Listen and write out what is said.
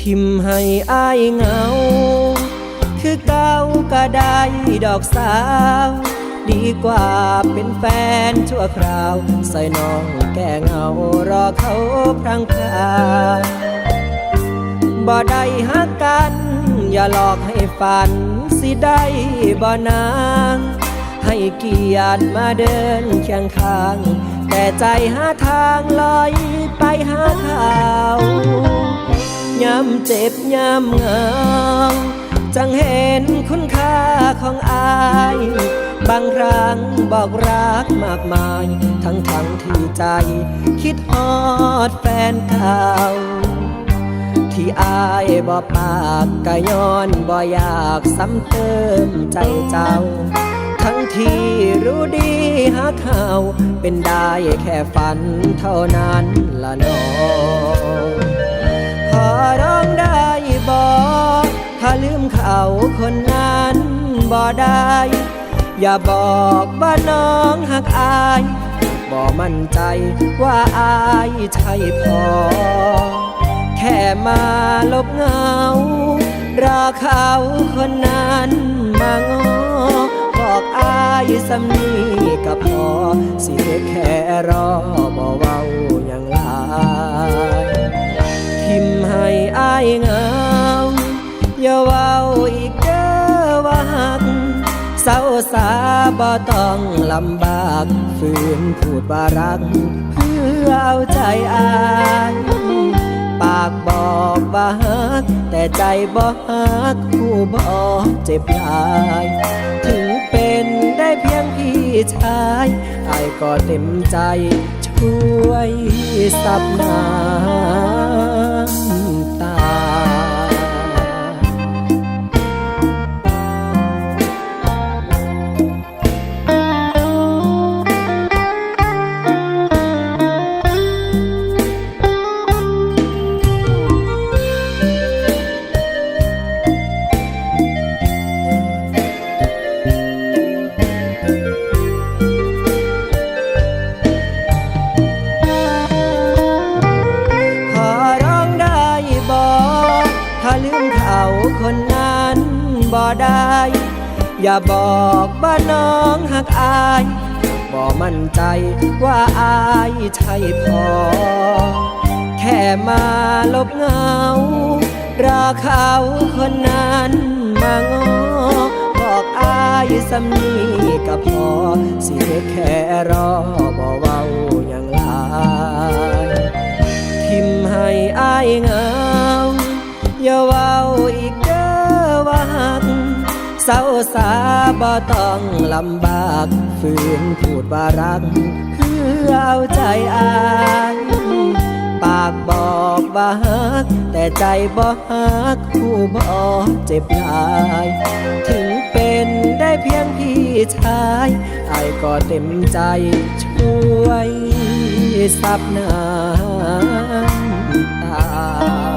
พิมให้อายเงา คือเก่าก็ได้ดอกสาว ดีกว่าเป็นแฟนชั่วคราว ใส่น้องแก้เงารอเขาพรังพาบ่ได้ฮักกัน อย่าหลอกให้ฝันสิได้บ่นางให้เกียรติมาเดินเคียงข้าง แต่ใจหาทางลอยไปหาเขา ย้ำเจ็บย้ำเหงาจังเห็นคุณค่าของอาย บางครั้งบอกรักมากมาย ทั้งทั้งที่ใจ คิดฮอดแฟนเก่าที่อายบ่ปากกะย้อนบ่อยากซ้ำเติมใจเจ้า ทั้งที่รู้ดีหากเขาเป็นได้แค่ฝันเท่านั้นละน้อง ขอร้องได้บ่ถ้าลืมเขาคนนั้นบ่ได้ อย่าบอกว่าน้องหักอายบ่มั่นใจว่าอายใช่พอ แค่มาลบเหงา รอเขาคนนั้นมางอบอกอายสำนีก็พอ สิแค่รอบ่เว้าอย่างลา เศร้าสาบ่ต้องลำบากฝืนพูดว่ารัก เพื่อเอาใจอายปากบอกว่าฮัก แต่ใจบ่ฮักผู้บอกเจ็บหลายถึงเป็นได้เพียงพี่ชายอายก็เต็มใจช่วยซับน้ำตา บ่ได้ อย่าบอกว่าน้องหักอายบ่มั่นใจว่าอายใช่พอ แค่มาลบเงารอเขาคนนั้นมางอบอกอายสำนีก็พอสิได้แค่รอบ่เว้าอย่างลายทิมให้อายเงาอย่าว้า ศร้าสาบ่ต้องลำบากฝืนพูดว่ารักเพื่อเอาใจอายปากบอกว่าฮัก แต่ใจบ่ฮักผู้บอเจ็บหลาย ถึงเป็นได้เพียงพี่ชายอายก็เต็มใจช่วยซับน้ำ